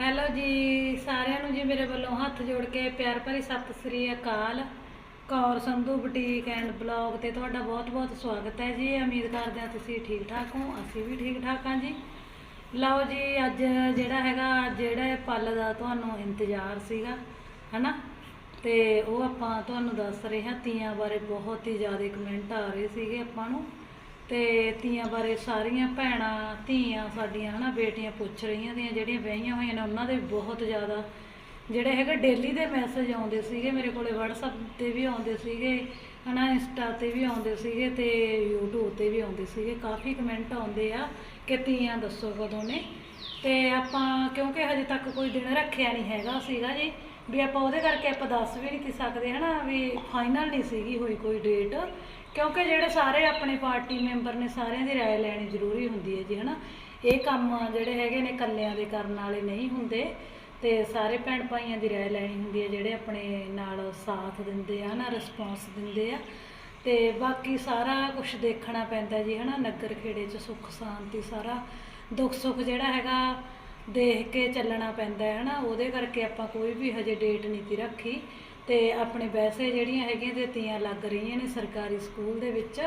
Hello ਜੀ, ਸਾਰਿਆਂ ਨੂੰ ਜੀ ਮੇਰੇ ਵੱਲੋਂ ਹੱਥ ਜੋੜ ਕੇ ਪਿਆਰ ਭਰੀ ਸਤਿ ਸ੍ਰੀ ਅਕਾਲ। Kaur Sandhu boutique and blog ਤੇ ਤੁਹਾਡਾ ਬਹੁਤ-ਬਹੁਤ ਸਵਾਗਤ ਹੈ ਜੀ। ਉਮੀਦ ਕਰਦੇ ਹਾਂ ਤੁਸੀਂ ਠੀਕ ਠਾਕ ਹੋ, ਅਸੀਂ ਵੀ ਠੀਕ ਠਾਕ ਹਾਂ ਜੀ। ਲਓ ਜੀ, ਅੱਜ ਜਿਹੜਾ ਹੈਗਾ, ਜਿਹੜਾ ਪਲ ਦਾ ਤੁਹਾਨੂੰ ਇੰਤਜ਼ਾਰ ਸੀਗਾ, ਹਨਾ? ਤੇ ਉਹ ਆਪਾਂ ਤੁਹਾਨੂੰ ਦੱਸ ਰਹੇ ਹਾਂ, ਤੀਆਂ ਬਾਰੇ ਬਹੁਤ ਹੀ ਜ਼ਿਆਦਾ ਕਮੈਂਟ ਆ ਰਹੇ ਸੀਗੇ ਆਪਾਂ ਨੂੰ। ਤੇ ਤੀਆਂ ਬਾਰੇ ਸਾਰੀਆਂ ਭੈਣਾਂ, ਧੀਆਂ ਸਾਡੀਆਂ ਹਨਾ, ਬੇਟੀਆਂ ਪੁੱਛ ਰਹੀਆਂ ਦੀਆਂ, ਜਿਹੜੀਆਂ ਵਿਆਹੀਆਂ ਹੋਈਆਂ ਨੇ, ਉਹਨਾਂ ਦੇ ਬਹੁਤ ਜ਼ਿਆਦਾ ਜਿਹੜੇ ਹੈਗੇ ਡੇਲੀ ਦੇ ਮੈਸੇਜ ਆਉਂਦੇ ਸੀਗੇ, ਮੇਰੇ ਕੋਲੇ WhatsApp ਤੇ ਵੀ ਆਉਂਦੇ ਸੀਗੇ, ਹਨਾ ਇੰਸਟਾ ਤੇ ਵੀ ਆਉਂਦੇ ਸੀਗੇ ਤੇ YouTube ਤੇ ਵੀ ਆਉਂਦੇ ਸੀਗੇ। ਕਾਫੀ ਕਮੈਂਟ ਆਉਂਦੇ ਆ ਕਿ ਤੀਆਂ ਦੱਸੋ ਕਦੋਂ ਨੇ। ਤੇ ਆਪਾਂ, ਕਿਉਂਕਿ ਹਜੇ ਤੱਕ ਕੋਈ ਦਿਨ ਰੱਖਿਆ ਨਹੀਂ ਹੈਗਾ ਸੀਗਾ ਜੀ, ਵੀ ਆਪਾਂ ਉਹਦੇ ਕਰਕੇ ਆਪਾਂ ਦੱਸ ਵੀ ਨਹੀਂ ਸਕਦੇ ਹਨਾ, ਵੀ ਫਾਈਨਲ ਨਹੀਂ ਸੀਗੀ ਹੋਈ ਕੋਈ ਡੇਟ ਕਿਉਂਕਿ ਜਿਹੜੇ ਸਾਰੇ ਆਪਣੇ ਪਾਰਟੀ ਮੈਂਬਰ ਨੇ ਸਾਰਿਆਂ ਦੀ رائے ਲੈਣੀ ਜ਼ਰੂਰੀ ਹੁੰਦੀ ਹੈ ਜੀ ਹਨਾ ਇਹ ਕੰਮ ਜਿਹੜੇ ਹੈਗੇ ਨੇ ਕੱਲਿਆਂ ਦੇ ਕਰਨ ਵਾਲੇ ਨਹੀਂ ਹੁੰਦੇ ਤੇ ਸਾਰੇ ਭੈਣ ਭਾਈਆਂ ਦੀ رائے ਲੈਣੀ ਹੁੰਦੀ ਹੈ ਜਿਹੜੇ ਆਪਣੇ ਨਾਲ ਸਾਥ ਦਿੰਦੇ ਆ ਹਨਾ ਰਿਸਪੌਂਸ ਦਿੰਦੇ ਆ ਤੇ ਬਾਕੀ ਸਾਰਾ ਕੁਝ ਦੇਖਣਾ ਪੈਂਦਾ ਜੀ ਹਨਾ ਨਗਰ ਖੇੜੇ 'ਚ ਸੁੱਖ ਸ਼ਾਂਤੀ ਸਾਰਾ ਦੁੱਖ ਸੁੱਖ ਜਿਹੜਾ ਹੈਗਾ ਦੇਖ ਕੇ ਚੱਲਣਾ ਪੈਂਦਾ ਹੈ ਹਨਾ ਉਹਦੇ ਕਰਕੇ ਆਪਾਂ ਕੋਈ ਵੀ ਹਜੇ ਡੇਟ ਨਹੀਂ ਤੀ ਰੱਖੀ ਤੇ ਆਪਣੇ ਵੈਸੇ ਜਿਹੜੀਆਂ ਹੈਗੀਆਂ ਤੇ ਤੀਆਂ ਲੱਗ ਰਹੀਆਂ ਨੇ ਸਰਕਾਰੀ ਸਕੂਲ ਦੇ ਵਿੱਚ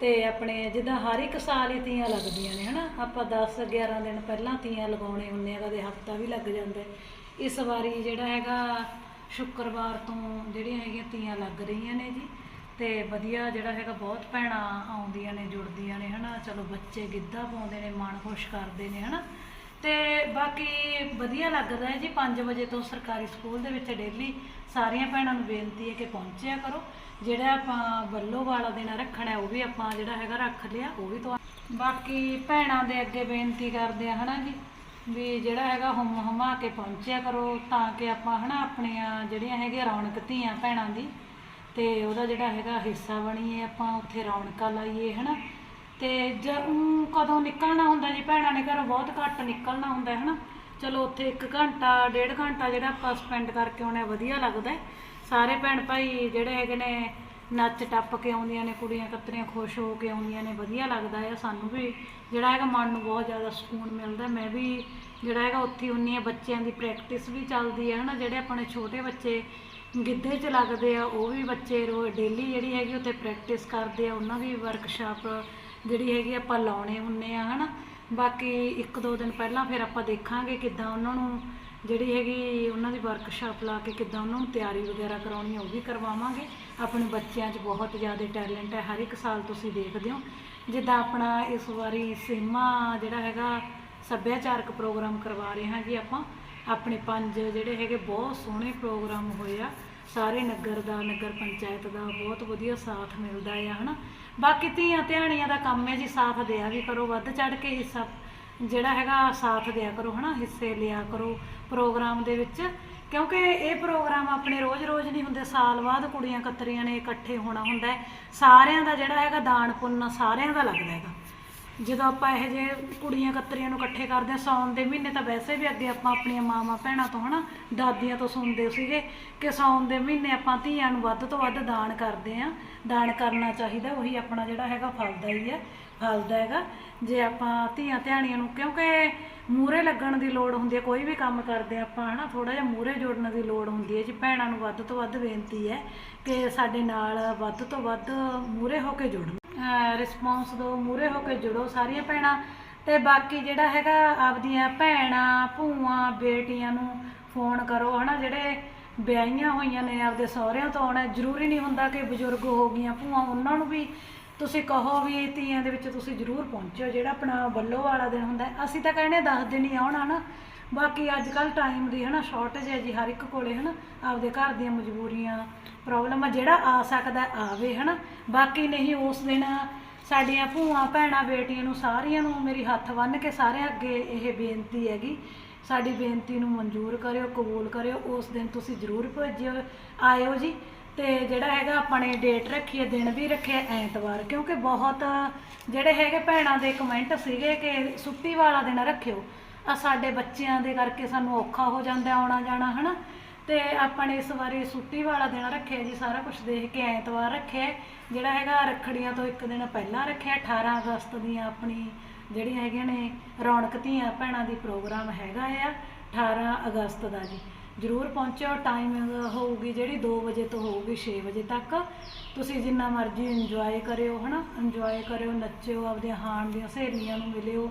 ਤੇ ਆਪਣੇ ਜਿੱਦਾਂ ਹਰ ਇੱਕ ਸਾਲ ਹੀ ਤੀਆਂ ਲੱਗਦੀਆਂ ਨੇ, ਹਨਾ? ਆਪਾਂ 10 11 ਦਿਨ ਪਹਿਲਾਂ ਤੀਆਂ ਲਗਾਉਣੇ ਹੁੰਦੇ ਆ, ਕਦੇ ਹਫਤਾ ਵੀ ਲੱਗ ਜਾਂਦਾ। ਇਸ ਵਾਰੀ ਜਿਹੜਾ ਹੈਗਾ ਸ਼ੁੱਕਰਵਾਰ ਤੋਂ ਜਿਹੜੀਆਂ ਹੈਗੀਆਂ ਤੀਆਂ ਲੱਗ ਰਹੀਆਂ ਨੇ ਜੀ, ਤੇ ਵਧੀਆ ਜਿਹੜਾ ਹੈਗਾ ਬਹੁਤ ਭੈਣਾਂ ਆਉਂਦੀਆਂ ਨੇ, ਜੁੜਦੀਆਂ ਨੇ, ਹਨਾ? ਚਲੋ ਬੱਚੇ ਗਿੱਧਾ ਪਾਉਂਦੇ ਨੇ, ਮਨ ਖੁਸ਼ ਕਰਦੇ ਨੇ, ਹਨਾ? ਤੇ ਬਾਕੀ ਵਧੀਆ ਲੱਗਦਾ ਹੈ ਜੀ 5 ਵਜੇ ਤੋਂ ਸਰਕਾਰੀ ਸਕੂਲ ਦੇ ਵਿੱਚ ਡੇਲੀ ਸਾਰੀਆਂ ਭੈਣਾਂ ਨੂੰ ਬੇਨਤੀ ਹੈ ਕਿ ਪਹੁੰਚਿਆ ਕਰੋ। ਜਿਹੜਾ ਆਪਾਂ ਵੱਲੋਂ ਵਾਲਾ ਦਿਨ ਰੱਖਣਾ ਉਹ ਵੀ ਆਪਾਂ ਜਿਹੜਾ ਹੈਗਾ ਰੱਖ ਲਿਆ, ਉਹ ਵੀ ਤੋਂ ਬਾਕੀ ਭੈਣਾਂ ਦੇ ਅੱਗੇ ਬੇਨਤੀ ਕਰਦੇ ਆ ਹਨਾ ਜੀ, ਵੀ ਜਿਹੜਾ ਹੈਗਾ ਹੁਮ ਹੁਮਾ ਕੇ ਪਹੁੰਚਿਆ ਕਰੋ, ਤਾਂ ਕਿ ਆਪਾਂ, ਹਨਾ, ਆਪਣੀਆਂ ਜਿਹੜੀਆਂ ਹੈਗੀਆਂ ਰੌਣਕ ਧੀਆਂ ਭੈਣਾਂ ਦੀ, ਤੇ ਉਹਦਾ ਜਿਹੜਾ ਹੈਗਾ ਹਿੱਸਾ ਬਣੀਏ, ਆਪਾਂ ਉੱਥੇ ਰੌਣਕਾਂ ਲਾਈਏ, ਹਨਾ। ਤੇ ਜਦੋਂ ਕਦੋਂ ਨਿਕਲਣਾ ਹੁੰਦਾ ਜੀ, ਭੈਣਾਂ ਨੇ ਘਰੋਂ ਬਹੁਤ ਘੱਟ ਨਿਕਲਣਾ ਹੁੰਦਾ ਹੈ ਹਨਾ? ਚਲੋ ਉੱਥੇ 1 ਘੰਟਾ, ਡੇਢ ਘੰਟਾ ਜਿਹੜਾ ਆਪਾਂ ਸਪੈਂਡ ਕਰਕੇ ਆਉਣਾ, ਵਧੀਆ ਲੱਗਦਾ ਸਾਰੇ ਭੈਣ ਭਾਈ ਜਿਹੜੇ ਹੈਗੇ ਨੇ, ਨੱਚ ਟੱਪ ਕੇ ਆਉਂਦੀਆਂ ਨੇ, ਕੁੜੀਆਂ ਕਤਰੀਆਂ ਖੁਸ਼ ਹੋ ਕੇ ਆਉਂਦੀਆਂ ਨੇ, ਵਧੀਆ ਲੱਗਦਾ ਹੈ। ਸਾਨੂੰ ਵੀ ਜਿਹੜਾ ਹੈਗਾ ਮਨ ਨੂੰ ਬਹੁਤ ਜ਼ਿਆਦਾ ਸਕੂਨ ਮਿਲਦਾ ਮੈਂ ਵੀ ਜਿਹੜਾ ਹੈਗਾ ਉੱਥੇ ਹੁੰਨੀ ਆ ਬੱਚਿਆਂ ਦੀ ਪ੍ਰੈਕਟਿਸ ਵੀ ਚੱਲਦੀ ਹੈ, ਹਨਾ? ਜਿਹੜੇ ਆਪਣੇ ਛੋਟੇ ਬੱਚੇ ਗਿੱਧੇ 'ਚ ਲੱਗਦੇ ਆ, ਉਹ ਵੀ ਬੱਚੇ ਰੋ ਡੇਲੀ ਜਿਹੜੀ ਹੈਗੀ ਉੱਥੇ ਪ੍ਰੈਕਟਿਸ ਕਰਦੇ ਆ, ਉਹਨਾਂ ਦੀ ਵਰਕਸ਼ਾਪ ਜਿਹੜੀ ਹੈਗੀ ਆਪਾਂ ਲਾਉਣੇ ਹੁੰਨੇ ਆ, ਹਨਾ? ਬਾਕੀ ਇੱਕ ਦੋ ਦਿਨ ਪਹਿਲਾਂ ਫਿਰ ਆਪਾਂ ਦੇਖਾਂਗੇ ਕਿੱਦਾਂ ਉਹਨਾਂ ਨੂੰ ਜਿਹੜੀ ਹੈਗੀ ਉਹਨਾਂ ਦੀ ਵਰਕਸ਼ਾਪ ਲਾ ਕੇ ਕਿੱਦਾਂ ਉਹਨਾਂ ਨੂੰ ਤਿਆਰੀ ਵਗੈਰਾ ਕਰਾਉਣੀ ਉਹ ਵੀ ਕਰਵਾਵਾਂਗੇ। ਆਪਣੇ ਬੱਚਿਆਂ 'ਚ ਬਹੁਤ ਜ਼ਿਆਦਾ ਟੈਲੈਂਟ ਹੈ ਹਰ ਇੱਕ ਸਾਲ ਤੁਸੀਂ ਦੇਖਦੇ ਹੋ। ਜਿੱਦਾਂ ਆਪਣਾ ਇਸ ਵਾਰੀ ਸੀਮਾ ਜਿਹੜਾ ਹੈਗਾ ਸੱਭਿਆਚਾਰਕ ਪ੍ਰੋਗਰਾਮ ਕਰਵਾ ਰਹੇ ਹਾਂ ਜੀ ਆਪਾਂ। ਆਪਣੇ ਪੰਜ ਜਿਹੜੇ ਹੈਗੇ ਬਹੁਤ ਸੋਹਣੇ ਪ੍ਰੋਗਰਾਮ ਹੋਏ ਆ। ਸਾਰੇ ਨਗਰ ਦਾ, ਨਗਰ ਪੰਚਾਇਤ ਦਾ ਬਹੁਤ ਵਧੀਆ ਸਾਥ ਮਿਲਦਾ ਆ, ਹਨਾ? ਬਾਕੀ ਧੀਆਂ ਧਿਆਣੀਆਂ ਦਾ ਕੰਮ ਹੈ ਜੀ, ਸਾਥ ਦਿਆ ਵੀ ਕਰੋ, ਵੱਧ ਚੜ ਕੇ ਹਿੱਸਾ ਜਿਹੜਾ ਹੈਗਾ ਸਾਥ ਦਿਆ ਕਰੋ, ਹਨਾ? ਹਿੱਸੇ ਲਿਆ ਕਰੋ ਪ੍ਰੋਗਰਾਮ ਦੇ ਵਿੱਚ, ਕਿਉਂਕਿ ਇਹ ਪ੍ਰੋਗਰਾਮ ਆਪਣੇ ਰੋਜ਼-ਰੋਜ਼ ਨਹੀਂ ਹੁੰਦੇ, ਸਾਲ ਬਾਅਦ ਕੁੜੀਆਂ ਕਤਰੀਆਂ ਨੇ ਇਕੱਠੇ ਹੋਣਾ ਹੁੰਦਾ ਸਾਰਿਆਂ ਦਾ ਜਿਹੜਾ ਹੈਗਾ ਦਾਨ ਪੁੰਨ ਸਾਰਿਆਂ ਦਾ ਲੱਗਦਾ ਹੈਗਾ। ਜਦੋਂ ਆਪਾਂ ਇਹ ਜੇ ਕੁੜੀਆਂ ਕਤਰੀਆਂ ਨੂੰ ਇਕੱਠੇ ਕਰਦੇ ਹਾਂ, ਸਾਉਣ ਦੇ ਮਹੀਨੇ ਤਾਂ ਵੈਸੇ ਵੀ ਅੱਗੇ ਆਪਾਂ ਆਪਣੀਆਂ ਮਾਵਾਂ ਭੈਣਾਂ ਤੋਂ ਹਨਾ, ਦਾਦੀਆਂ ਤੋਂ ਸੁਣਦੇ ਸੀਗੇ ਕਿ ਸਾਉਣ ਦੇ ਮਹੀਨੇ ਆਪਾਂ ਧੀਆਂ ਨੂੰ ਵੱਧ ਤੋਂ ਵੱਧ ਦਾਨ ਕਰਦੇ ਆ ਦਾਨ ਕਰਨਾ ਚਾਹੀਦਾ, ਉਹੀ ਆਪਣਾ ਜਿਹੜਾ ਹੈਗਾ ਫਲਦਾ ਹੀ ਹੈ ਫਲਦਾ ਹੈਗਾ। ਜੇ ਆਪਾਂ ਧੀਆਂ ਧਿਆਣੀਆਂ ਨੂੰ ਕਿਉਂਕਿ ਮੂਰੇ ਲੱਗਣ ਦੀ ਲੋੜ ਹੁੰਦੀ ਹੈ, ਕੋਈ ਵੀ ਕੰਮ ਕਰਦੇ ਹਾਂ ਆਪਾਂ ਹਨਾ ਥੋੜਾ ਜਿਹਾ ਮੂਰੇ ਜੋੜਨ ਦੀ ਲੋੜ ਹੁੰਦੀ ਹੈ ਜੀ, ਭੈਣਾਂ ਨੂੰ ਵੱਧ ਤੋਂ ਵੱਧ ਬੇਨਤੀ ਹੈ ਕਿ ਸਾਡੇ ਨਾਲ ਵੱਧ ਤੋਂ ਵੱਧ ਮੂਰੇ ਹੋ ਕੇ ਜੁੜਨ। ਰਿਸਪੌਂਸ ਦਿਓ ਮੂਰੇ ਹੋ ਕੇ ਜੁੜੋ ਸਾਰੀਆਂ ਭੈਣਾਂ। ਤੇ ਬਾਕੀ ਜਿਹੜਾ ਹੈਗਾ ਆਪਦੀਆਂ ਭੈਣਾਂ, ਭੂਆਂ, ਬੇਟੀਆਂ ਨੂੰ ਫੋਨ ਕਰੋ, ਹਨਾ, ਜਿਹੜੇ ਵਿਆਹੀਆਂ ਹੋਈਆਂ ਨੇ ਆਪਦੇ ਸਹੁਰਿਆਂ ਤੋਂ ਆਉਣਾ ਜ਼ਰੂਰੀ ਨਹੀਂ ਹੁੰਦਾ ਕਿ ਬਜ਼ੁਰਗ ਹੋ ਗਈਆਂ ਭੂਆਂ, ਉਹਨਾਂ ਨੂੰ ਵੀ ਤੁਸੀਂ ਕਹੋ ਵੀ ਤੀਆਂ ਦੇ ਵਿੱਚ ਤੁਸੀਂ ਜ਼ਰੂਰ ਪਹੁੰਚੋ ਜਿਹੜਾ ਆਪਣਾ ਵੱਲੋਂ ਵਾਲਾ ਦਿਨ ਹੁੰਦਾ ਅਸੀਂ ਤਾਂ ਕਹਿੰਦੇ 10 ਦਿਨ ਹੀ ਆਉਣਾ ਨਾ ਬਾਕੀ ਅੱਜ ਕੱਲ ਟਾਈਮ ਦੀ, ਹਨਾ ਸ਼ਾਰਟੇਜ ਹੈ ਜੀ ਹਰ ਇੱਕ ਕੋਲੇ, ਹਨਾ, ਆਪਦੇ ਘਰ ਦੀਆਂ ਮਜਬੂਰੀਆਂ ਪ੍ਰੋਬਲਮ ਆ, ਜਿਹੜਾ ਆ ਸਕਦਾ ਆਵੇ, ਹਨਾ? ਬਾਕੀ ਨਹੀਂ, ਉਸ ਦਿਨ ਸਾਡੀਆਂ ਭੂਆ ਭੈਣਾਂ ਬੇਟੀਆਂ ਨੂੰ ਸਾਰੀਆਂ ਨੂੰ ਮੇਰੀ ਹੱਥ ਬੰਨ੍ਹ ਕੇ ਸਾਰਿਆਂ ਅੱਗੇ ਇਹ ਬੇਨਤੀ ਹੈਗੀ, ਸਾਡੀ ਬੇਨਤੀ ਨੂੰ ਮਨਜ਼ੂਰ ਕਰਿਓ, ਕਬੂਲ ਕਰਿਓ, ਉਸ ਦਿਨ ਤੁਸੀਂ ਜ਼ਰੂਰ ਭੇਜਿਓ, ਆਇਓ ਜੀ। ਤੇ ਜਿਹੜਾ ਹੈਗਾ ਆਪਾਂ ਨੇ ਡੇਟ ਰੱਖੀ ਹੈ ਦਿਨ ਵੀ ਰੱਖਿਆ ਐਤਵਾਰ, ਕਿਉਂਕਿ ਬਹੁਤ ਜਿਹੜੇ ਹੈਗੇ ਭੈਣਾਂ ਦੇ ਕਮੈਂਟ ਸੀਗੇ ਕਿ ਛੁੱਟੀ ਵਾਲਾ ਦਿਨ ਰੱਖਿਓ। ਆ ਸਾਡੇ ਬੱਚਿਆਂ ਦੇ ਕਰਕੇ ਸਾਨੂੰ ਔਖਾ ਹੋ ਜਾਂਦਾ ਆਉਣਾ ਜਾਣਾ ਹਨਾ? ਤੇ ਆਪਾਂ ਨੇ ਇਸ ਵਾਰੀ ਛੁੱਟੀ ਵਾਲਾ ਦਿਨ ਰੱਖਿਆ ਜੀ, ਸਾਰਾ ਕੁਝ ਦੇਖ ਕੇ ਐਤਵਾਰ ਰੱਖਿਆ ਜਿਹੜਾ ਹੈਗਾ ਰੱਖੜੀਆਂ ਤੋਂ ਇੱਕ ਦਿਨ ਪਹਿਲਾਂ ਰੱਖਿਆ 18 ਅਗਸਤ ਦੀਆਂ ਆਪਣੀ ਜਿਹੜੀਆਂ ਹੈਗੀਆਂ ਨੇ ਰੌਣਕ ਧੀਆਂ ਭੈਣਾਂ ਦੀ ਪ੍ਰੋਗਰਾਮ ਹੈਗਾ ਆ 18 ਅਗਸਤ ਦਾ ਜੀ। ਜਰੂਰ ਪਹੁੰਚਿਓ ਟਾਈਮਿੰਗ ਹੋਊਗੀ ਜਿਹੜੀ 2 ਵਜੇ ਤੋਂ ਹੋਊਗੀ 6 ਵਜੇ ਤੱਕ। ਤੁਸੀਂ ਜਿੰਨਾ ਮਰਜ਼ੀ ਇੰਜੋਏ ਕਰਿਓ, ਹਨਾ? ਇੰਜੋਏ ਕਰਿਓ, ਨੱਚਿਓ, ਆਪਦੀਆਂ ਹਾਣ ਦੀਆਂ ਸਹੇਲੀਆਂ ਨੂੰ ਮਿਲਿਓ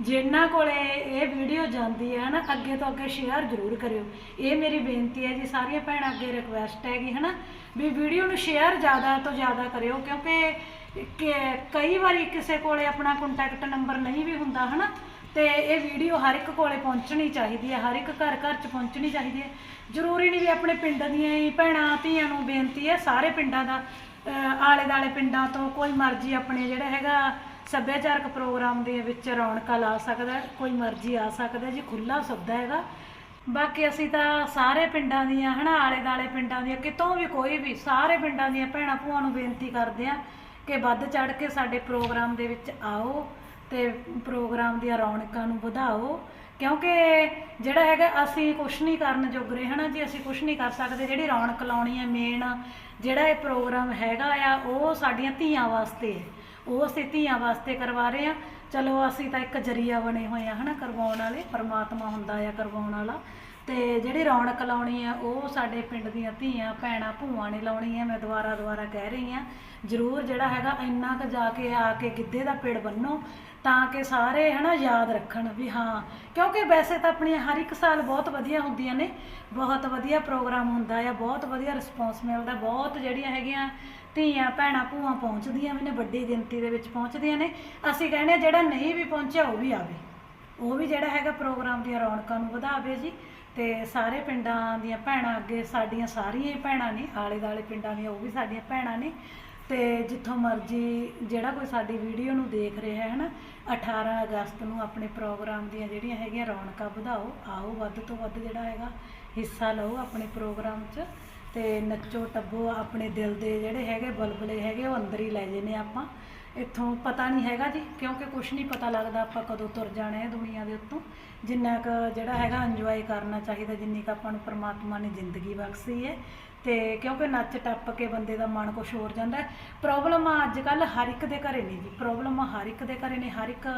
ਜਿਨ੍ਹਾਂ ਕੋਲੇ ਇਹ ਵੀਡੀਓ ਜਾਂਦੀ ਹੈ ਨਾ, ਅੱਗੇ ਤੋਂ ਅੱਗੇ ਸ਼ੇਅਰ ਜ਼ਰੂਰ ਕਰਿਓ। ਇਹ ਮੇਰੀ ਬੇਨਤੀ ਹੈ ਜੀ, ਸਾਰੀਆਂ ਭੈਣਾਂ ਅੱਗੇ ਰਿਕੁਐਸਟ ਹੈਗੀ, ਹਨਾ? ਵੀ ਵੀਡੀਓ ਨੂੰ ਸ਼ੇਅਰ ਜ਼ਿਆਦਾ ਤੋਂ ਜ਼ਿਆਦਾ ਕਰਿਓ, ਕਿਉਂਕਿ ਕਿ- ਕਈ ਵਾਰੀ ਕਿਸੇ ਕੋਲੇ ਆਪਣਾ ਕੰਟੈਕਟ ਨੰਬਰ ਨਹੀਂ ਵੀ ਹੁੰਦਾ, ਹਨਾ? ਤੇ ਇਹ ਵੀਡੀਓ ਹਰ ਇੱਕ ਕੋਲੇ ਪਹੁੰਚਣੀ ਚਾਹੀਦੀ ਹੈ, ਹਰ ਇੱਕ ਘਰ ਘਰ ਚ ਪਹੁੰਚਣੀ ਚਾਹੀਦੀ ਹੈ। ਜ਼ਰੂਰੀ ਨਹੀਂ ਵੀ ਆਪਣੇ ਪਿੰਡ ਦੀਆਂ ਹੀ ਭੈਣਾਂ, ਧੀਆਂ ਨੂੰ ਬੇਨਤੀ ਹੈ, ਸਾਰੇ ਪਿੰਡਾਂ ਦਾ ਆਲੇ ਦਾਲੇ ਪਿੰਡਾਂ ਤੋਂ ਕੋਈ ਮਰਜ਼ੀ ਆਪਣੇ ਜਿਹੜਾ ਹੈਗਾ ਸੱਭਿਆਚਾਰਕ ਪ੍ਰੋਗਰਾਮ ਦੇ ਵਿੱਚ ਰੌਣਕਾਂ ਲਾ ਸਕਦਾ ਕੋਈ ਮਰਜ਼ੀ ਆ ਸਕਦਾ ਜੀ ਖੁੱਲਾ ਸੌਦਾ ਹੈਗਾ। ਬਾਕੀ ਅਸੀਂ ਤਾਂ ਸਾਰੇ ਪਿੰਡਾਂ ਦੀਆਂ, ਹਨਾ ਆਲੇ ਦਾਲੇ ਪਿੰਡਾਂ ਦੀਆਂ, ਕਿਤੋਂ ਵੀ ਕੋਈ ਵੀ, ਸਾਰੇ ਪਿੰਡਾਂ ਦੀਆਂ ਭੈਣਾਂ ਭੂਆਂ ਨੂੰ ਬੇਨਤੀ ਕਰਦੇ ਆ ਕਿ ਵੱਧ ਚੜ ਕੇ ਸਾਡੇ ਪ੍ਰੋਗਰਾਮ ਦੇ ਵਿੱਚ ਆਓ ਤੇ ਪ੍ਰੋਗਰਾਮ ਦੀਆਂ ਰੌਣਕਾਂ ਨੂੰ ਵਧਾਓ। ਕਿਉਂਕਿ ਜਿਹੜਾ ਹੈਗਾ, ਅਸੀਂ ਕੁਝ ਨਹੀਂ ਕਰਨ ਜੋਗਰੇ ਹਨਾ ਜੀ, ਅਸੀਂ ਕੁਝ ਨਹੀਂ ਕਰ ਸਕਦੇ। ਜਿਹੜੀ ਰੌਣਕ ਲਾਉਣੀ ਹੈ ਮੇਨ ਜਿਹੜਾ ਇਹ ਪ੍ਰੋਗਰਾਮ ਹੈਗਾ ਆ, ਉਹ ਸਾਡੀਆਂ ਧੀਆਂ ਵਾਸਤੇ ਹੈ। ਉਹ ਅਸੀਂ ਧੀਆਂ ਵਾਸਤੇ ਕਰਵਾ ਰਹੇ ਆ ਚਲੋ ਅਸੀਂ ਤਾਂ ਇੱਕ ਜਰੀਆ ਬਣੇ ਹੋਏ ਆ ਹਨਾ, ਕਰਵਾਉਣ ਵਾਲੇ, ਪਰਮਾਤਮਾ ਹੁੰਦਾ ਆ ਕਰਵਾਉਣ ਵਾਲਾ। ਤੇ ਜਿਹੜੀ ਰੌਣਕ ਲਾਉਣੀ ਆ, ਉਹ ਸਾਡੇ ਪਿੰਡ ਦੀਆਂ ਧੀਆਂ, ਭੈਣਾਂ, ਭੂਆਂ ਨੇ ਲਾਉਣੀ ਆ, ਮੈਂ ਦੁਬਾਰਾ ਦੁਬਾਰਾ ਕਹਿ ਰਹੀ ਆ ਜ਼ਰੂਰ ਜਿਹੜਾ ਹੈਗਾ, ਇੰਨਾ ਕੁ ਜਾ ਕੇ ਆ ਕੇ ਗਿੱਧੇ ਦਾ ਪੇੜ ਬੰਨੋ, ਤਾਂ ਕਿ ਸਾਰੇ, ਹਨਾ, ਯਾਦ ਰੱਖਣ ਵੀ ਹਾਂ। ਕਿਉਂਕਿ ਵੈਸੇ ਤਾਂ ਆਪਣੀਆਂ ਹਰ ਇੱਕ ਸਾਲ ਬਹੁਤ ਵਧੀਆ ਹੁੰਦੀਆਂ ਨੇ। ਬਹੁਤ ਵਧੀਆ ਪ੍ਰੋਗਰਾਮ ਹੁੰਦਾ ਆ, ਬਹੁਤ ਵਧੀਆ ਰਿਸਪੌਂਸ ਮਿਲਦਾ, ਬਹੁਤ ਜਿਹੜੀਆਂ ਹੈਗੀਆਂ ਧੀਆਂ ਭੈਣਾਂ ਭੂਆਂ ਪਹੁੰਚਦੀਆਂ ਵੀ ਨੇ, ਵੱਡੀ ਗਿਣਤੀ ਦੇ ਵਿੱਚ ਪਹੁੰਚਦੀਆਂ ਨੇ। ਅਸੀਂ ਕਹਿੰਦੇ ਹਾਂ ਜਿਹੜਾ ਨਹੀਂ ਵੀ ਪਹੁੰਚਿਆ, ਉਹ ਵੀ ਆਵੇ। ਉਹ ਵੀ ਜਿਹੜਾ ਹੈਗਾ ਪ੍ਰੋਗਰਾਮ ਦੀਆਂ ਰੌਣਕਾਂ ਨੂੰ ਵਧਾਵੇ ਜੀ। ਤੇ ਸਾਰੇ ਪਿੰਡਾਂ ਦੀਆਂ ਭੈਣਾਂ ਅੱਗੇ ਸਾਡੀਆਂ ਸਾਰੀਆਂ ਹੀ ਭੈਣਾਂ ਨੇ ਆਲੇ ਦਾਲੇ ਪਿੰਡਾਂ ਦੀਆਂ ਉਹ ਵੀ ਸਾਡੀਆਂ ਭੈਣਾਂ ਨੇ। ਤੇ ਜਿੱਥੋਂ ਮਰਜ਼ੀ ਜਿਹੜਾ ਕੋਈ ਸਾਡੀ ਵੀਡੀਓ ਨੂੰ ਦੇਖ ਰਿਹਾ ਹੈ ਨਾ 18 ਅਗਸਤ ਨੂੰ ਆਪਣੇ ਪ੍ਰੋਗਰਾਮ ਦੀਆਂ ਜਿਹੜੀਆਂ ਹੈਗੀਆਂ ਰੌਣਕਾਂ ਵਧਾਓ, ਆਓ ਵੱਧ ਤੋਂ ਵੱਧ ਜਿਹੜਾ ਹੈਗਾ ਹਿੱਸਾ ਲਓ ਆਪਣੇ ਪ੍ਰੋਗਰਾਮ 'ਚ। ਤੇ ਨੱਚੋ, ਟੱਬੋ, ਆਪਣੇ ਦਿਲ ਦੇ ਜਿਹੜੇ ਹੈਗੇ ਬਲਬਲੇ ਹੈਗੇ, ਉਹ ਅੰਦਰ ਹੀ ਲੈ ਜਨੇ ਆਪਾਂ। ਇੱਥੋਂ ਪਤਾ ਨਹੀਂ ਹੈਗਾ ਜੀ, ਕਿਉਂਕਿ ਕੁਝ ਨਹੀਂ ਪਤਾ ਲੱਗਦਾ ਆਪਾਂ ਕਦੋਂ ਤੁਰ ਜਾਣਾ ਹੈ ਦੁਨੀਆ ਦੇ ਉੱਤੋਂ। ਜਿੰਨਾ ਕੁ ਜਿਹੜਾ ਹੈਗਾ ਇੰਜੋਏ ਕਰਨਾ ਚਾਹੀਦਾ, ਜਿੰਨੀ ਕੁ ਆਪਾਂ ਨੂੰ ਪ੍ਰਮਾਤਮਾ ਨੇ ਜ਼ਿੰਦਗੀ ਬਖਸ਼ੀ ਹੈ। ਤੇ ਕਿਉਂਕਿ ਨੱਚ ਟੱਪ ਕੇ ਬੰਦੇ ਦਾ ਮਨ ਕੁਛ ਹੋਰ ਜਾਂਦਾ ਹੈ। ਪ੍ਰੋਬਲਮ ਅੱਜ ਕੱਲ ਹਰ ਇੱਕ ਦੇ ਘਰੇ ਨੇ ਜੀ। ਪ੍ਰੋਬਲਮ ਹਰ ਇੱਕ ਦੇ ਘਰੇ ਨੇ। ਹਰ ਇੱਕ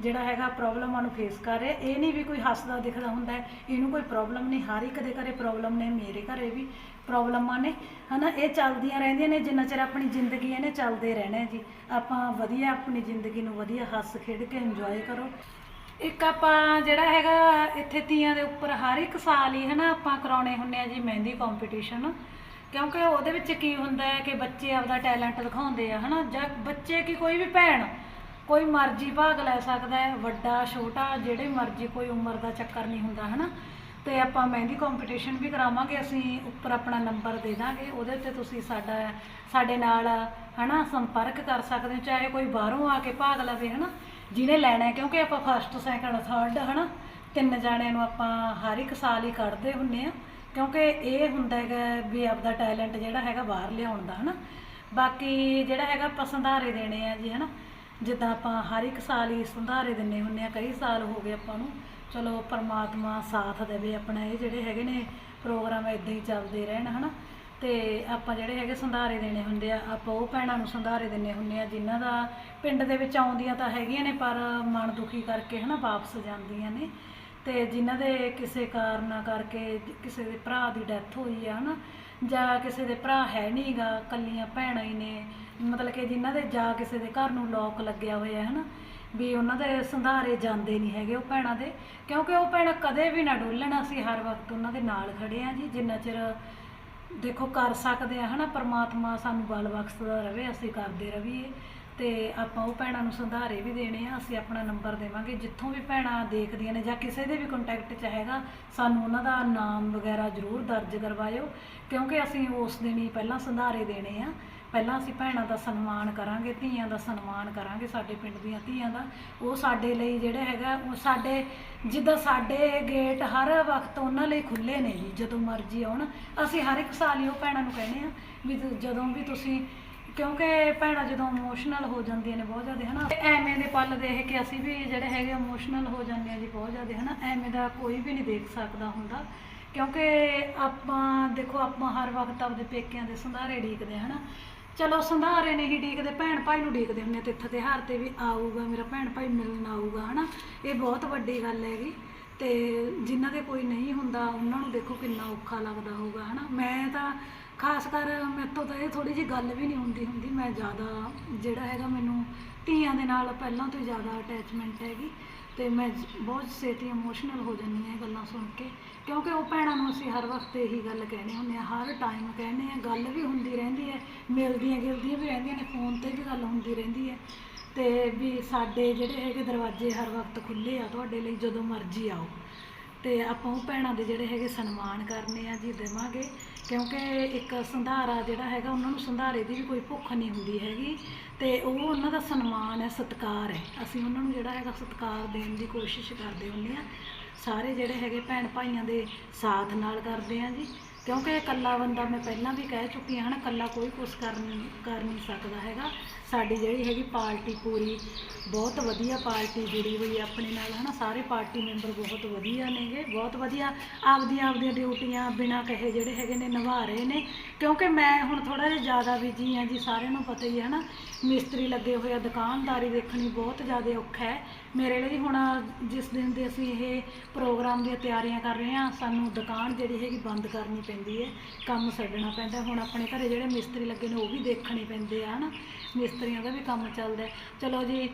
ਜਿਹੜਾ ਹੈਗਾ ਪ੍ਰੋਬਲਮਾਂ ਨੂੰ ਫੇਸ ਕਰ ਰਿਹਾ ਇਹ ਨਹੀਂ ਵੀ ਕੋਈ ਹੱਸਦਾ ਦਿਖਦਾ ਹੁੰਦਾ ਇਹਨੂੰ ਕੋਈ ਪ੍ਰੋਬਲਮ ਨਹੀਂ। ਹਰ ਇੱਕ ਦੇ ਘਰੇ ਪ੍ਰੋਬਲਮ ਨੇ, ਮੇਰੇ ਘਰੇ ਵੀ ਪ੍ਰੋਬਲਮਾਂ ਨੇ। ਹਨਾ, ਇਹ ਚੱਲਦੀਆਂ ਰਹਿੰਦੀਆਂ ਨੇ। ਜਿੰਨਾ ਚਿਰ ਆਪਣੀ ਜ਼ਿੰਦਗੀ ਇਹਨੇ ਚੱਲਦੇ ਰਹਿਣਾ ਜੀ। ਆਪਾਂ ਵਧੀਆ ਆਪਣੀ ਜ਼ਿੰਦਗੀ ਨੂੰ ਵਧੀਆ ਹੱਸ ਖੇਡ ਕੇ ਇੰਜੋਏ ਕਰੋ। ਇੱਕ ਆਪਾਂ ਜਿਹੜਾ ਹੈਗਾ, ਇੱਥੇ ਤੀਆਂ ਦੇ ਉੱਪਰ ਹਰ ਇੱਕ ਸਾਲ ਹੀ ਹਨਾ ਆਪਾਂ ਕਰਾਉਣੇ ਹੁੰਨੇ ਆ ਜੀ ਮਹਿੰਦੀ ਕੰਪੀਟੀਸ਼ਨ ਕਿਉਂਕਿ ਉਹਦੇ ਵਿੱਚ ਕੀ ਹੁੰਦਾ ਹੈ ਕਿ ਬੱਚੇ ਆਪਦਾ ਟੈਲੈਂਟ ਦਿਖਾਉਂਦੇ ਆ, ਹਨਾ? ਜਾਂ ਬੱਚੇ ਕੀ ਕੋਈ ਵੀ ਭੈਣ, ਕੋਈ ਮਰਜ਼ੀ ਭਾਗ ਲੈ ਸਕਦਾ ਹੈ, ਵੱਡਾ, ਛੋਟਾ, ਜਿਹੜੇ ਮਰਜ਼ੀ, ਕੋਈ ਉਮਰ ਦਾ ਚੱਕਰ ਨਹੀਂ ਹੁੰਦਾ, ਹਨਾ? ਤੇ ਆਪਾਂ ਮਹਿੰਦੀ ਕੰਪੀਟੀਸ਼ਨ ਵੀ ਕਰਾਵਾਂਗੇ, ਅਸੀਂ ਉੱਪਰ ਆਪਣਾ ਨੰਬਰ ਦੇ ਦਾਂਗੇ, ਉਹਦੇ ਉੱਤੇ ਤੁਸੀਂ ਸਾਡਾ, ਸਾਡੇ ਨਾਲ, ਹਨਾ, ਸੰਪਰਕ ਕਰ ਸਕਦੇ ਹੋ, ਚਾਹੇ ਕੋਈ ਬਾਹਰੋਂ ਆ ਕੇ ਭਾਗ ਲਵੇ, ਹਨਾ? ਜਿਹਨੇ ਲੈਣਾ ਹੈ, ਕਿਉਂਕਿ ਆਪਾਂ ਫਸਟ ਸੈਕੰਡ ਥਰਡ ਹਨਾ? ਤਿੰਨ ਜਾਣਿਆਂ ਨੂੰ ਆਪਾਂ ਹਰ ਇੱਕ ਸਾਲ ਹੀ ਕੱਢਦੇ ਹੁੰਨੇ ਆ। ਕਿਉਂਕਿ ਇਹ ਹੁੰਦਾ ਹੈਗਾ ਵੀ ਆਪਦਾ ਟੈਲੈਂਟ ਜਿਹੜਾ ਹੈਗਾ ਬਾਹਰ ਲਿਆਉਣ ਦਾ, ਹਨਾ? ਬਾਕੀ ਜਿਹੜਾ ਹੈਗਾ ਆਪਾਂ ਸੰਧਾਰੇ ਦੇਣੇ ਆ ਜੀ, ਹਨਾ? ਜਿੱਦਾਂ ਆਪਾਂ ਹਰ ਇੱਕ ਸਾਲ ਹੀ ਸੰਧਾਰੇ ਦਿੰਨੇ ਹੁੰਨੇ ਆ, ਕਈ ਸਾਲ ਹੋ ਗਏ ਆਪਾਂ ਨੂੰ। ਚਲੋ ਪਰਮਾਤਮਾ ਸਾਥ ਦੇਵੇ ਆਪਣਾ, ਇਹ ਜਿਹੜੇ ਹੈਗੇ ਨੇ ਪ੍ਰੋਗਰਾਮ ਇਦਾਂ ਹੀ ਚੱਲਦੇ ਰਹਿਣ, ਹਨਾ? ਤੇ ਆਪਾਂ ਜਿਹੜੇ ਹੈਗੇ ਸੰਧਾਰੇ ਦੇਣੇ ਹੁੰਦੇ ਆ, ਆਪਾਂ ਉਹ ਭੈਣਾਂ ਨੂੰ ਸੰਧਾਰੇ ਦਿੰਨੇ ਹੁੰਨੇ ਆ, ਜਿਨ੍ਹਾਂ ਦਾ ਪਿੰਡ ਦੇ ਵਿੱਚ ਆਉਂਦੀਆਂ ਤਾਂ ਹੈਗੀਆਂ ਨੇ, ਪਰ ਮਨ ਦੁਖੀ ਕਰਕੇ, ਹਨਾ, ਵਾਪਸ ਜਾਂਦੀਆਂ ਨੇ। ਤੇ ਜਿਨ੍ਹਾਂ ਦੇ ਕਿਸੇ ਕਾਰਨਾਂ ਕਰਕੇ ਕਿਸੇ ਦੇ ਭਰਾ ਦੀ ਡੈਥ ਹੋਈ ਆ, ਹਨਾ, ਜਾਂ ਕਿਸੇ ਦੇ ਭਰਾ ਹੈ ਨਹੀਂਗਾ ਕੱਲੀਆਂ ਭੈਣਾਂ ਹੀ ਨੇ, ਮਤਲਬ ਕਿ ਜਿਨ੍ਹਾਂ ਦੇ ਜਾ ਕਿਸੇ ਦੇ ਘਰ ਨੂੰ ਲੋਕ ਲੱਗਿਆ ਹੋਇਆ ਹੈ ਹਨਾ, ਵੀ ਉਹਨਾਂ ਦੇ ਸੰਧਾਰੇ ਜਾਂਦੇ ਨਹੀਂ ਹੈਗੇ ਉਹ ਭੈਣਾਂ ਦੇ, ਕਿਉਂਕਿ ਉਹ ਭੈਣਾਂ ਕਦੇ ਵੀ ਨਾ ਡੋਲਣ, ਅਸੀਂ ਹਰ ਵਕਤ ਉਹਨਾਂ ਦੇ ਨਾਲ ਖੜੇ ਆ ਜੀ, ਜਿੰਨਾ ਚਿਰ ਦੇਖੋ ਕਰ ਸਕਦੇ ਆ, ਹਨਾ, ਪਰਮਾਤਮਾ ਸਾਨੂੰ ਬਲ ਬਖਸ਼ਦਾ ਰਵੇ ਅਸੀਂ ਕਰਦੇ ਰਹੀਏ। ਤੇ ਆਪਾਂ ਉਹ ਭੈਣਾਂ ਨੂੰ ਸੰਧਾਰੇ ਵੀ ਦੇਣੇ ਆ, ਅਸੀਂ ਆਪਣਾ ਨੰਬਰ ਦੇਵਾਂਗੇ। ਜਿੱਥੋਂ ਵੀ ਭੈਣਾਂ ਦੇਖਦੀਆਂ ਨੇ ਜਾਂ ਕਿਸੇ ਦੇ ਵੀ ਕੰਟੈਕਟ 'ਚ ਹੈਗਾ, ਸਾਨੂੰ ਉਹਨਾਂ ਦਾ ਨਾਮ ਵਗੈਰਾ ਜ਼ਰੂਰ ਦਰਜ ਕਰਵਾਇਓ, ਕਿਉਂਕਿ ਅਸੀਂ ਉਸ ਦਿਨ ਹੀ ਪਹਿਲਾਂ ਸੰਧਾਰੇ ਦੇਣੇ ਆ। ਪਹਿਲਾਂ ਅਸੀਂ ਭੈਣਾਂ ਦਾ ਸਨਮਾਨ ਕਰਾਂਗੇ, ਧੀਆਂ ਦਾ ਸਨਮਾਨ ਕਰਾਂਗੇ ਸਾਡੇ ਪਿੰਡ ਦੀਆਂ ਧੀਆਂ ਦਾ। ਉਹ ਸਾਡੇ ਲਈ ਜਿਹੜਾ ਹੈਗਾ, ਉਹ ਸਾਡੇ, ਜਿੱਦਾਂ ਸਾਡੇ ਗੇਟ ਹਰ ਵਕਤ ਉਹਨਾਂ ਲਈ ਖੁੱਲੇ ਨੇ ਜੀ, ਜਦੋਂ ਮਰਜ਼ੀ ਆਉਣ। ਅਸੀਂ ਹਰ ਇੱਕ ਸਾਲ ਹੀ ਉਹ ਭੈਣਾਂ ਨੂੰ ਕਹਿੰਦੇ ਆ ਵੀ ਜਦੋਂ ਵੀ ਤੁਸੀਂ ਕਿਉਂਕਿ ਭੈਣਾਂ ਜਦੋਂ ਇਮੋਸ਼ਨਲ ਹੋ ਜਾਂਦੀਆਂ ਨੇ ਬਹੁਤ ਜ਼ਿਆਦਾ, ਹਨਾ? ਤੇ ਐਵੇਂ ਦੇ ਪਲ ਦੇਖ ਕੇ ਅਸੀਂ ਵੀ ਜਿਹੜੇ ਹੈਗੇ ਇਮੋਸ਼ਨਲ ਹੋ ਜਾਂਦੇ ਆ ਜੀ ਬਹੁਤ ਜ਼ਿਆਦਾ, ਹਨਾ? ਐਵੇਂ ਦਾ ਕੋਈ ਵੀ ਨਹੀਂ ਦੇਖ ਸਕਦਾ ਹੁੰਦਾ। ਕਿਉਂਕਿ ਆਪਾਂ, ਦੇਖੋ, ਆਪਾਂ ਹਰ ਵਕਤ ਆਪਦੇ ਪੇਕਿਆਂ ਦੇ ਸੰਧਾਰੇ ਢੀਕਦੇ ਹਨਾ? ਚਲੋ, ਸੰਧਾਰੇ ਨਹੀਂ ਢੀਕਦੇ ਭੈਣ ਭਾਈ ਨੂੰ ਢੀਕਦੇ ਹੁੰਦੇ ਆ ਤਿੱਥ ਤਿਉਹਾਰ ਤੇ ਵੀ ਆਊਗਾ, ਮੇਰਾ ਭੈਣ ਭਾਈ ਮਿਲਣ ਆਊਗਾ, ਹਨਾ? ਇਹ ਬਹੁਤ ਵੱਡੀ ਗੱਲ ਹੈਗੀ। ਤੇ ਜਿਨ੍ਹਾਂ ਦੇ ਕੋਈ ਨਹੀਂ ਹੁੰਦਾ, ਉਹਨਾਂ ਨੂੰ ਦੇਖੋ ਕਿੰਨਾ ਔਖਾ ਲੱਗਦਾ ਹੋਊਗਾ, ਹਨਾ? ਮੈਂ ਤਾਂ ਖਾਸ ਕਰ ਮੇਰੇ ਤੋਂ ਤਾਂ ਇਹ ਥੋੜੀ ਜਿਹੀ ਗੱਲ ਵੀ ਨਹੀਂ ਹੁੰਦੀ ਹੁੰਦੀ, ਮੈਂ ਜ਼ਿਆਦਾ ਜਿਹੜਾ ਹੈਗਾ ਮੈਨੂੰ ਧੀਆਂ ਦੇ ਨਾਲ ਪਹਿਲਾਂ ਤੋਂ ਹੀ ਜ਼ਿਆਦਾ ਅਟੈਚਮੈਂਟ ਹੈਗੀ ਤੇ ਮੈਂ ਬਹੁਤ ਛੇਤੀ ਇਮੋਸ਼ਨਲ ਹੋ ਜਾਂਦੀ ਹਾਂ ਇਹ ਗੱਲਾਂ ਸੁਣ ਕੇ, ਕਿਉਂਕਿ ਉਹ ਭੈਣਾਂ ਨੂੰ ਅਸੀਂ ਹਰ ਵਕਤ ਇਹੀ ਗੱਲ ਕਹਿੰਦੇ ਹੁੰਦੇ ਆ ਹਰ ਟਾਈਮ ਕਹਿੰਦੇ ਆ ਗੱਲ ਵੀ ਹੁੰਦੀ ਰਹਿੰਦੀ ਹੈ, ਮਿਲਦੀਆਂ ਗਿਲਦੀਆਂ ਵੀ ਰਹਿੰਦੀਆਂ ਨੇ ਫੋਨ ਤੇ ਵੀ ਗੱਲ ਹੁੰਦੀ ਰਹਿੰਦੀ ਹੈ ਤੇ ਵੀ ਸਾਡੇ ਜਿਹੜੇ ਹੈਗੇ ਦਰਵਾਜ਼ੇ ਹਰ ਵਕਤ ਖੁੱਲੇ ਆ ਤੁਹਾਡੇ ਲਈ ਜਦੋਂ ਮਰਜ਼ੀ ਆਓ ਤੇ ਆਪਾਂ ਉਹ ਭੈਣਾਂ ਦੇ ਜਿਹੜੇ ਹੈਗੇ ਸਨਮਾਨ ਕਰਨੇ ਆ ਜੀ ਦੇਵਾਂਗੇ। ਕਿਉਂਕਿ ਇੱਕ ਸੰਧਾਰਾ ਜਿਹੜਾ ਹੈਗਾ, ਉਹਨਾਂ ਨੂੰ ਸੰਧਾਰੇ ਦੀ ਵੀ ਕੋਈ ਭੁੱਖ ਨਹੀਂ ਹੁੰਦੀ ਹੈਗੀ ਤੇ ਉਹ ਉਹਨਾਂ ਦਾ ਸਨਮਾਨ ਹੈ, ਸਤਿਕਾਰ ਹੈ। ਅਸੀਂ ਉਹਨਾਂ ਨੂੰ ਜਿਹੜਾ ਹੈਗਾ ਸਤਿਕਾਰ ਦੇਣ ਦੀ ਕੋਸ਼ਿਸ਼ ਕਰਦੇ ਹੁੰਦੇ ਆ ਸਾਰੇ ਜਿਹੜੇ ਹੈਗੇ ਭੈਣ ਭਾਈਆਂ ਦੇ ਸਾਥ ਨਾਲ ਕਰਦੇ ਆ ਜੀ। ਕਿਉਂਕਿ ਇਕੱਲਾ ਬੰਦਾ ਮੈਂ ਪਹਿਲਾਂ ਵੀ ਕਹਿ ਚੁੱਕੀ ਹਾਂ ਨਾ, ਇਕੱਲਾ ਕੋਈ ਕੁਝ ਕਰ ਨਹੀਂ ਕਰ ਨਹੀਂ ਸਕਦਾ ਹੈਗਾ। ਸਾਡੀ ਜਿਹੜੀ ਹੈਗੀ ਪਾਰਟੀ ਪੂਰੀ ਬਹੁਤ ਵਧੀਆ ਪਾਰਟੀ ਜੁੜੀ ਹੋਈ ਹੈ ਆਪਣੇ ਨਾਲ, ਹਨਾ? ਸਾਰੇ ਪਾਰਟੀ ਮੈਂਬਰ ਬਹੁਤ ਵਧੀਆ ਨੇਗੇ, ਬਹੁਤ ਵਧੀਆ ਆਪਦੀਆਂ ਆਪਦੀਆਂ ਡਿਊਟੀਆਂ ਬਿਨਾਂ ਕਹੇ ਜਿਹੜੇ ਹੈਗੇ ਨੇ ਨਿਭਾ ਰਹੇ ਨੇ। ਕਿਉਂਕਿ ਮੈਂ ਹੁਣ ਥੋੜਾ ਜਿਹਾ ਜ਼ਿਆਦਾ ਬਿਜ਼ੀ ਹਾਂ ਜੀ, ਸਾਰਿਆਂ ਨੂੰ ਪਤਾ ਹੀ ਹੈ ਨਾ ਮਿਸਤਰੀ ਲੱਗੇ ਹੋਏ ਆ, ਦੁਕਾਨਦਾਰੀ ਦੇਖਣੀ ਬਹੁਤ ਜ਼ਿਆਦਾ ਔਖਾ ਹੈ। ਮੇਰੇ ਲਈ ਹੁਣ ਜਿਸ ਦਿਨ ਦੇ ਅਸੀਂ ਇਹ ਪ੍ਰੋਗਰਾਮ ਦੀਆਂ ਤਿਆਰੀਆਂ ਕਰ ਰਹੇ ਹਾਂ, ਸਾਨੂੰ ਦੁਕਾਨ ਜਿਹੜੀ ਹੈਗੀ ਬੰਦ ਕਰਨੀ ਪੈਂਦੀ ਹੈ, ਕੰਮ ਛੱਡਣਾ ਪੈਂਦਾ, ਹੁਣ ਆਪਣੇ ਘਰੇ ਜਿਹੜੇ ਮਿਸਤਰੀ ਲੱਗੇ ਨੇ ਉਹ ਵੀ ਦੇਖਣੇ ਪੈਂਦੇ ਆ, ਹਨਾ? ਮਿਸਤਰੀਆਂ ਦਾ ਵੀ ਕੰਮ ਚੱਲਦਾ ਹੈ। ਚਲੋ ਜੀ,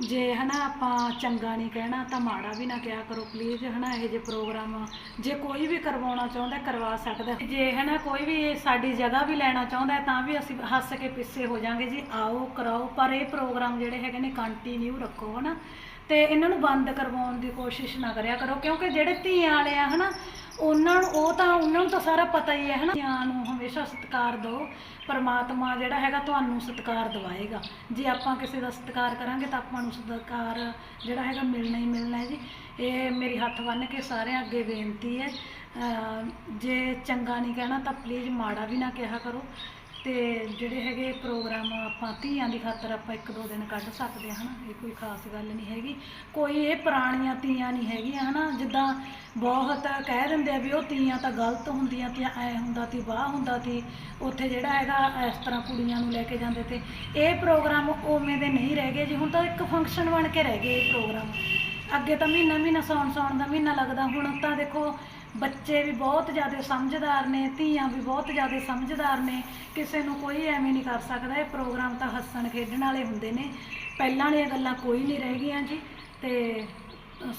ਜੇ ਹਨਾ ਆਪਾਂ ਚੰਗਾ ਨਹੀਂ ਕਹਿਣਾ ਤਾਂ ਮਾੜਾ ਵੀ ਨਾ ਕਿਹਾ ਕਰੋ ਪਲੀਜ਼ ਹਨਾ ਇਹ ਜੇ ਪ੍ਰੋਗਰਾਮ ਜੇ ਕੋਈ ਵੀ ਕਰਵਾਉਣਾ ਚਾਹੁੰਦਾ ਕਰਵਾ ਸਕਦਾ ਜੇ ਹਨਾ ਕੋਈ ਵੀ ਸਾਡੀ ਜਗ੍ਹਾ ਵੀ ਲੈਣਾ ਚਾਹੁੰਦਾ ਹੈ, ਤਾਂ ਵੀ ਅਸੀਂ ਹੱਸ ਕੇ ਪਿੱਛੇ ਹੋ ਜਾਾਂਗੇ ਜੀ। ਆਓ, ਕਰਾਓ, ਪਰ ਇਹ ਪ੍ਰੋਗਰਾਮ ਜਿਹੜੇ ਹੈਗੇ ਨੇ ਕੰਟੀਨਿਊ ਰੱਖੋ ਹਨਾ। ਤੇ ਇਹਨਾਂ ਨੂੰ ਬੰਦ ਕਰਵਾਉਣ ਦੀ ਕੋਸ਼ਿਸ਼ ਨਾ ਕਰਿਆ ਕਰੋ, ਕਿਉਂਕਿ ਜਿਹੜੇ ਧੀਆਂ ਵਾਲੇ ਆ, ਹਨਾ, ਉਹਨਾਂ ਨੂੰ, ਉਹ ਤਾਂ, ਉਹਨਾਂ ਨੂੰ ਤਾਂ ਸਾਰਾ ਪਤਾ ਹੀ ਹੈ, ਹਨਾ, ਧੀਆਂ ਨੂੰ ਹਮੇਸ਼ਾ ਸਤਿਕਾਰ ਦਿਓ, ਪਰਮਾਤਮਾ ਜਿਹੜਾ ਹੈਗਾ ਤੁਹਾਨੂੰ ਸਤਿਕਾਰ ਦਿਵਾਏਗਾ। ਜੇ ਆਪਾਂ ਕਿਸੇ ਦਾ ਸਤਿਕਾਰ ਕਰਾਂਗੇ ਤਾਂ ਆਪਾਂ ਨੂੰ ਸਤਿਕਾਰ ਜਿਹੜਾ ਹੈਗਾ ਮਿਲਣਾ ਹੀ ਮਿਲਣਾ ਹੈ ਜੀ। ਇਹ ਮੇਰੀ ਹੱਥ ਬੰਨ੍ਹ ਕੇ ਸਾਰਿਆਂ ਅੱਗੇ ਬੇਨਤੀ ਹੈ। ਜੇ ਚੰਗਾ ਨਹੀਂ ਕਹਿਣਾ ਤਾਂ ਪਲੀਜ਼ ਮਾੜਾ ਵੀ ਨਾ ਕਿਹਾ ਕਰੋ। ਤੇ ਜਿਹੜੇ ਹੈਗੇ ਪ੍ਰੋਗਰਾਮ ਆਪਾਂ ਧੀਆਂ ਦੀ ਖਾਤਰ ਆਪਾਂ ਇੱਕ ਦੋ ਦਿਨ ਕੱਢ ਸਕਦੇ ਹਾਂ ਹਨਾ? ਇਹ ਕੋਈ ਖਾਸ ਗੱਲ ਨਹੀਂ ਹੈਗੀ। ਕੋਈ ਇਹ ਪੁਰਾਣੀਆਂ ਧੀਆਂ ਨਹੀਂ ਹੈਗੀਆਂ, ਹਨਾ? ਜਿੱਦਾਂ ਬਹੁਤ ਕਹਿ ਦਿੰਦੇ ਆ ਵੀ ਉਹ ਧੀਆਂ ਤਾਂ ਗਲਤ ਹੁੰਦੀਆਂ ਤੇ ਐ ਹੁੰਦਾ ਤੀ, ਵਾਹ ਹੁੰਦਾ ਤੀ। ਉੱਥੇ ਜਿਹੜਾ ਹੈਗਾ ਇਸ ਤਰ੍ਹਾਂ ਕੁੜੀਆਂ ਨੂੰ ਲੈ ਕੇ ਜਾਂਦੇ ਤੇ ਇਹ ਪ੍ਰੋਗਰਾਮ ਉਵੇਂ ਦੇ ਨਹੀਂ ਰਹਿ ਗਏ। ਜੀ ਹੁਣ ਤਾਂ ਇੱਕ ਫੰਕਸ਼ਨ ਬਣ ਕੇ ਰਹਿ ਗਏ ਇਹ ਪ੍ਰੋਗਰਾਮ। ਅੱਗੇ ਤਾਂ ਮਹੀਨਾ ਮਹੀਨਾ ਸੌਣ ਸੌਣ ਦਾ ਮਹੀਨਾ ਲੱਗਦਾ, ਹੁਣ ਤਾਂ ਦੇਖੋ ਬੱਚੇ ਵੀ ਬਹੁਤ ਜ਼ਿਆਦਾ ਸਮਝਦਾਰ ਨੇ, ਧੀਆਂ ਵੀ ਬਹੁਤ ਜ਼ਿਆਦਾ ਸਮਝਦਾਰ ਨੇ, ਕਿਸੇ ਨੂੰ ਕੋਈ ਐਵੇਂ ਨਹੀਂ ਕਰ ਸਕਦਾ, ਇਹ ਪ੍ਰੋਗਰਾਮ ਤਾਂ ਹੱਸਣ ਖੇਡਣ ਵਾਲੇ ਹੁੰਦੇ ਨੇ। ਪਹਿਲਾਂ ਵਾਲੀਆਂ ਗੱਲਾਂ ਕੋਈ ਨਹੀਂ ਰਹਿ ਗਈਆਂ ਜੀ, ਤੇ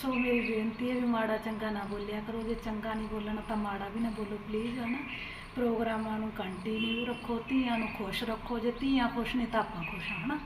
ਸੋ ਮੇਰੀ ਬੇਨਤੀ ਹੈ ਵੀ ਮਾੜਾ ਚੰਗਾ ਨਾ ਬੋਲਿਆ ਕਰੋ, ਜੇ ਚੰਗਾ ਨਹੀਂ ਬੋਲਣਾ ਤਾਂ ਮਾੜਾ ਵੀ ਨਾ ਬੋਲੋ ਪਲੀਜ਼ ਹਨਾ। ਪ੍ਰੋਗਰਾਮਾਂ ਨੂੰ ਕੰਟੀਨਿਊ ਰੱਖੋ, ਧੀਆਂ ਨੂੰ ਖੁਸ਼ ਰੱਖੋ, ਜੇ ਧੀਆਂ ਖੁਸ਼ ਨੇ ਤਾਂ ਆਪਾਂ ਖੁਸ਼ ਹਾਂ ਹਨਾ।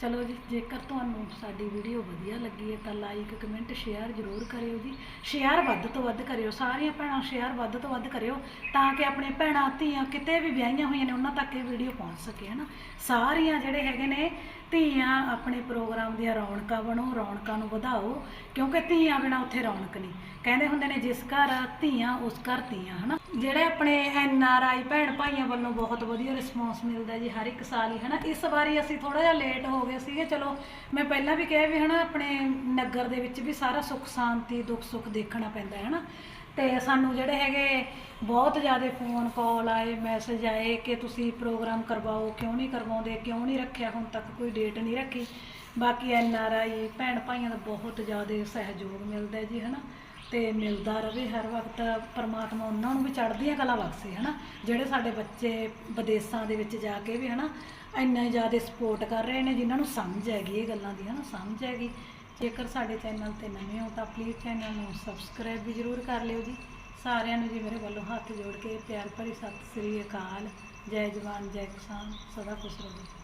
ਚਲੋ ਜੀ, ਜੇਕਰ ਤੁਹਾਨੂੰ ਸਾਡੀ ਵੀਡੀਓ ਵਧੀਆ ਲੱਗੀ ਹੈ ਤਾਂ ਲਾਈਕ ਕਮੈਂਟ ਸ਼ੇਅਰ ਜ਼ਰੂਰ ਕਰਿਓ ਜੀ। ਸ਼ੇਅਰ ਵੱਧ ਤੋਂ ਵੱਧ ਕਰਿਓ, ਸਾਰੀਆਂ ਭੈਣਾਂ ਸ਼ੇਅਰ ਵੱਧ ਤੋਂ ਵੱਧ ਕਰਿਓ ਤਾਂ ਕਿ ਆਪਣੇ ਭੈਣਾਂ, ਧੀਆਂ ਕਿਤੇ ਵੀ ਵਿਆਹੀਆਂ ਹੋਈਆਂ ਨੇ, ਉਹਨਾਂ ਤੱਕ ਇਹ ਵੀਡੀਓ ਪਹੁੰਚ ਸਕੇ ਹੈ ਨਾ ਸਾਰੀਆਂ ਜਿਹੜੇ ਹੈਗੇ ਨੇ ਧੀਆਂ ਆਪਣੇ ਪ੍ਰੋਗਰਾਮ ਦੀਆਂ ਰੌਣਕਾਂ ਬਣੋ, ਰੌਣਕਾਂ ਨੂੰ ਵਧਾਓ, ਕਿਉਂਕਿ ਧੀਆਂ ਬਿਨਾਂ ਉੱਥੇ ਰੌਣਕ ਨਹੀਂ। ਕਹਿੰਦੇ ਹੁੰਦੇ ਨੇ, ਜਿਸ ਘਰ ਧੀਆਂ, ਉਸ ਘਰ ਧੀਆਂ, ਹਨਾ? ਜਿਹੜੇ ਆਪਣੇ ਐਨ ਆਰ ਆਈ ਭੈਣ ਭਾਈਆਂ ਵੱਲੋਂ ਬਹੁਤ ਵਧੀਆ ਰਿਸਪੌਂਸ ਮਿਲਦਾ ਜੀ ਹਰ ਇੱਕ ਸਾਲ ਹੀ, ਹਨਾ? ਇਸ ਵਾਰੀ ਅਸੀਂ ਥੋੜਾ ਜਿਹਾ ਲੇਟ ਹੋ ਗਏ ਸੀਗੇ, ਚਲੋ, ਮੈਂ ਪਹਿਲਾਂ ਵੀ ਕਿਹਾ ਵੀ, ਹਨਾ, ਆਪਣੇ ਨਗਰ ਦੇ ਵਿੱਚ ਵੀ ਸਾਰਾ ਸੁੱਖ ਸ਼ਾਂਤੀ ਦੁੱਖ ਸੁੱਖ ਦੇਖਣਾ ਪੈਂਦਾ ਹੈ, ਹਨਾ? ਤੇ ਸਾਨੂੰ ਜਿਹੜੇ ਹੈਗੇ ਬਹੁਤ ਜ਼ਿਆਦਾ ਫੋਨ ਕਾਲ ਆਏ ਮੈਸੇਜ ਆਏ ਕਿ ਤੁਸੀਂ ਪ੍ਰੋਗਰਾਮ ਕਰਵਾਓ, ਕਿਉਂ ਨਹੀਂ ਕਰਵਾਉਂਦੇ, ਕਿਉਂ ਨਹੀਂ ਰੱਖਿਆ, ਹੁਣ ਤੱਕ ਕੋਈ ਡੇਟ ਨਹੀਂ ਰੱਖੀ। ਬਾਕੀ ਐਨ ਆਰ ਆਈ ਭੈਣ ਭਾਈਆਂ ਦਾ ਬਹੁਤ ਜ਼ਿਆਦਾ ਸਹਿਯੋਗ ਮਿਲਦਾ ਹੈ ਜੀ, ਹਨਾ। ਤੇ ਮਿਲਦਾ ਰਵੇ ਹਰ ਵਕਤ, ਪਰਮਾਤਮਾ ਉਹਨਾਂ ਨੂੰ ਵੀ ਚੜ੍ਹਦੀਆਂ ਕਲਾ ਬਖਸ਼ੇ, ਹਨਾ। ਜਿਹੜੇ ਸਾਡੇ ਬੱਚੇ ਵਿਦੇਸ਼ਾਂ ਦੇ ਵਿੱਚ ਜਾ ਕੇ ਵੀ, ਹਨਾ, ਇੰਨਾ ਜ਼ਿਆਦਾ ਸਪੋਰਟ ਕਰ ਰਹੇ ਨੇ, ਜਿਨ੍ਹਾਂ ਨੂੰ ਸਮਝ ਹੈਗੀ, ਇਹ ਗੱਲਾਂ ਦੀ, ਹਨਾ, ਸਮਝ ਹੈਗੀ। ਜੇਕਰ ਸਾਡੇ ਚੈਨਲ ਤੇ ਨਵੇਂ ਹੋ ਤਾਂ ਪਲੀਜ਼ ਚੈਨਲ ਨੂੰ ਸਬਸਕ੍ਰਾਈਬ ਵੀ ਜ਼ਰੂਰ ਕਰ ਲਿਓ ਜੀ। ਸਾਰਿਆਂ ਨੂੰ ਜੀ ਮੇਰੇ ਵੱਲੋਂ ਹੱਥ ਜੋੜ ਕੇ ਪਿਆਰ ਭਰੀ ਸਤਿ ਸ੍ਰੀ ਅਕਾਲ। ਜੈ ਜਵਾਨ, ਜੈ ਕਿਸਾਨ, ਸਦਾ ਖੁਸ਼ ਰਹੋ।